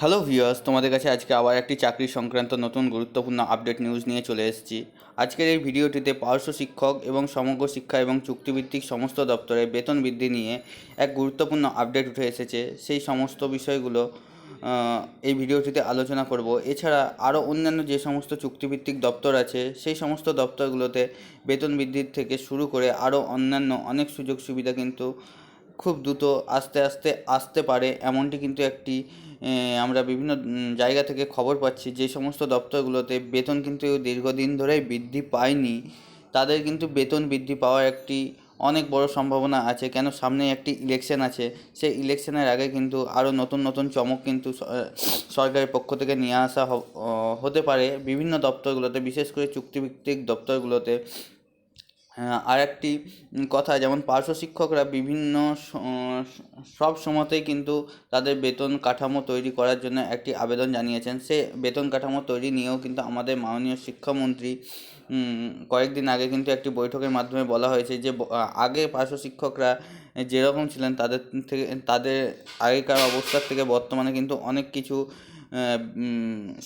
Hello viewers, তোমাদের কাছে আজকে আবার একটি চাকরি সংক্রান্ত নতুন গুরুত্বপূর্ণ আপডেট নিউজ নিয়ে চলে এসেছি। আজকের এই ভিডিওটিতে পার্শ্ব শিক্ষক এবং সমগ্র শিক্ষা এবং চুক্তিভিত্তিক সমস্ত দপ্তরে বেতন বৃদ্ধি নিয়ে এক গুরুত্বপূর্ণ আপডেট উঠে এসেছে। সেই সমস্ত বিষয়গুলো এই ভিডিওটিতে আলোচনা করব। এছাড়া আরও অন্যান্য যে সমস্ত চুক্তিভিত্তিক দপ্তর আছে, সেই সমস্ত দপ্তরগুলোতে বেতন বৃদ্ধির থেকে শুরু করে আরও অন্যান্য অনেক সুযোগ সুবিধা কিন্তু খুব দ্রুত আস্তে আস্তে আসতে পারে। এমনটি কিন্তু একটি আমরা বিভিন্ন জায়গা থেকে খবর পাচ্ছি যে সমস্ত দপ্তরগুলোতে বেতন কিন্তু দীর্ঘদিন ধরেই বৃদ্ধি পায়নি। তাদের কিন্তু বেতন বৃদ্ধি পাওয়ার একটি অনেক বড় সম্ভাবনা আছে। কেন? সামনে একটি ইলেকশন আছে। সেই ইলেকশনের আগে কিন্তু আরও নতুন নতুন চমক কিন্তু সরকারের পক্ষ থেকে নিয়ে আসা হতে পারে। বিভিন্ন দপ্তরগুলোতে, বিশেষ করে চুক্তিভিত্তিক দপ্তরগুলোতে আর একটি কথা, যেমন পার্শ্ব শিক্ষকরা বিভিন্ন সব সময়তেই কিন্তু তাদের বেতন কাঠামো তৈরি করার জন্য একটি আবেদন জানিয়েছেন। সে বেতন কাঠামো তৈরি নিয়েও কিন্তু আমাদের মাননীয় শিক্ষামন্ত্রী কয়েকদিন আগে কিন্তু একটি বৈঠকের মাধ্যমে বলা হয়েছে যে আগে পার্শ্ব শিক্ষকরা যেরকম ছিলেন, তাদের থেকে, তাদের আগেকার অবস্থার থেকে বর্তমানে কিন্তু অনেক কিছু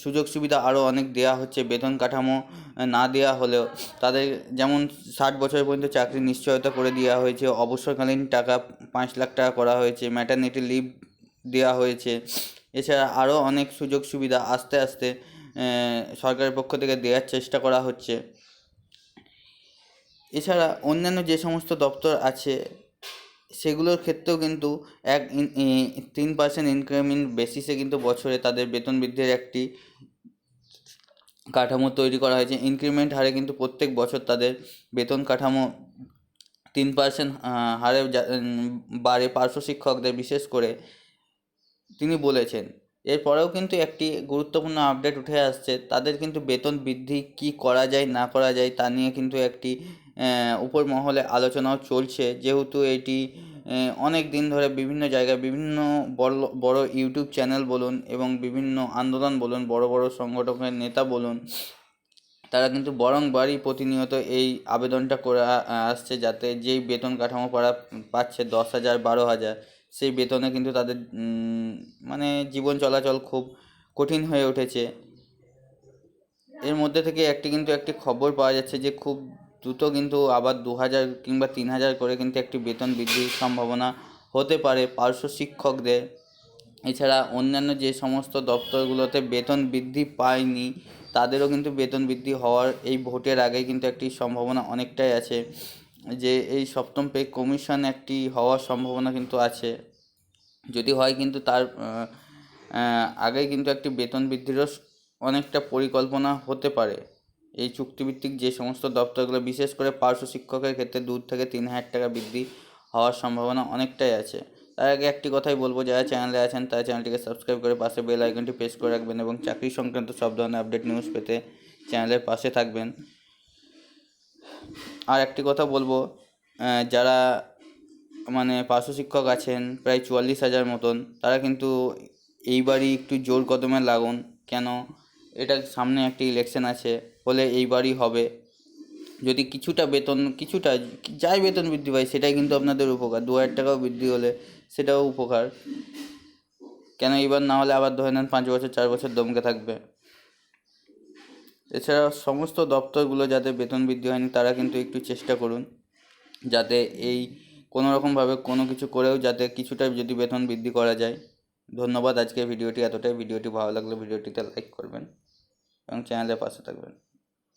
সুযোগ সুবিধা আরও অনেক দেওয়া হচ্ছে, বেতন কাঠামো না দেওয়া হলেও। তাদের যেমন ষাট বছর পর্যন্ত চাকরি নিশ্চয়তা করে দেওয়া হয়েছে, অবসরকালীন টাকা পাঁচ লাখ টাকা করা হয়েছে ম্যাটারনিটি লিভ দেওয়া হয়েছে। এছাড়া আরও অনেক সুযোগ সুবিধা আস্তে আস্তে সরকারের পক্ষ থেকে দেওয়ার চেষ্টা করা হচ্ছে। এছাড়া অন্যান্য যে সমস্ত দপ্তর আছে সেগুলোর ক্ষেত্রেও কিন্তু এক তিন পার্সেন্ট ইনক্রিমেন্ট বেসিসে কিন্তু বছরে তাদের বেতন বৃদ্ধির একটি কাঠামো তৈরি করা হয়েছে। ইনক্রিমেন্ট হারে কিন্তু প্রত্যেক বছর তাদের বেতন কাঠামো তিন পার্সেন্ট হারে বাড়ে পার্শ্ব শিক্ষকদের বিশেষ করে। তিনি বলেছেন, এরপরেও কিন্তু একটি গুরুত্বপূর্ণ আপডেট উঠে আসছে। তাদের কিন্তু বেতন বৃদ্ধি কি করা যায়, না করা যায় তা নিয়ে কিন্তু একটি উপর মহলে আলোচনাও চলছে। যেহেতু এটি অনেক দিন ধরে বিভিন্ন জায়গায় বিভিন্ন বড় বড় ইউটিউব চ্যানেল বলুন এবং বিভিন্ন আন্দোলন বলুন, বড় বড় সংগঠনের নেতা বলুন, তারা কিন্তু বরংবারই প্রতিনিয়ত এই আবেদনটা করে আসছে যাতে যেই বেতন কাঠামো পারা পাচ্ছে দশ হাজার, বারো হাজার, সেই বেতনে কিন্তু তাদের মানে জীবন চলাচল খুব কঠিন হয়ে উঠেছে। এর মধ্যে থেকে একটি কিন্তু একটি খবর পাওয়া যাচ্ছে যে খুব দ্রুত কিন্তু আবার দু হাজার কিংবা তিন হাজার করে কিন্তু একটি বেতন বৃদ্ধির সম্ভাবনা হতে পারে পার্শ্ব শিক্ষকদের। এছাড়া অন্যান্য যে সমস্ত দপ্তরগুলোতে বেতন বৃদ্ধি পায়নি, তাদেরও কিন্তু বেতন বৃদ্ধি হওয়ার এই ভোটের আগে কিন্তু একটি সম্ভাবনা অনেকটাই আছে, যে এই সপ্তম পে কমিশন একটি হওয়ার সম্ভাবনা কিন্তু আছে। যদি হয় কিন্তু তার আগে কিন্তু একটি বেতন বৃদ্ধিরও অনেকটা পরিকল্পনা হতে পারে। এই চুক্তিভিত্তিক যে সমস্ত দপ্তরগুলো, বিশেষ করে পার্শ্ব শিক্ষকের ক্ষেত্রে দু থেকে তিন হাজার টাকা বৃদ্ধি হওয়ার সম্ভাবনা অনেকটাই আছে। তার আগে একটি কথাই বলব, যারা চ্যানেলে আছেন তারা চ্যানেলটিকে সাবস্ক্রাইব করে পাশে বেল আইকনটি প্রেস করে রাখবেন এবং চাকরি সংক্রান্ত সব ধরনের আপডেট নিউজ পেতে চ্যানেলের পাশে থাকবেন। আর একটি কথা বলব যারা মানে পার্শ্ব শিক্ষক আছেন, প্রায় চুয়াল্লিশ হাজার মতন, তারা কিন্তু এইবারই একটু জোর কদমে লাগুন। কেন? এটা সামনে একটি ইলেকশন আছে। হলে এইবারই হবে। যদি কিছুটা বেতন, কিছুটা যাই বেতন বৃদ্ধি পায় সেটাই কিন্তু আপনাদের উপকার। দু হাজার টাকাও বৃদ্ধি হলে সেটাও উপকার। কেন এবার না হলে আবার ধরে নেন পাঁচ বছর, চার বছর দমকে থাকবে। এছাড়া সমস্ত দপ্তরগুলো যাতে বেতন বৃদ্ধি হয়নি, তারা কিন্তু একটু চেষ্টা করুন। যাতে এই কোনো রকমভাবে কোনো কিছু করেও যাতে কিছুটা যদি বেতন বৃদ্ধি করা যায়। ধন্যবাদ আজকের ভিডিওটি এতটাই। ভিডিওটি ভালো লাগলে ভিডিওটিতে লাইক করবেন এবং চ্যানেলের পাশে থাকবেন।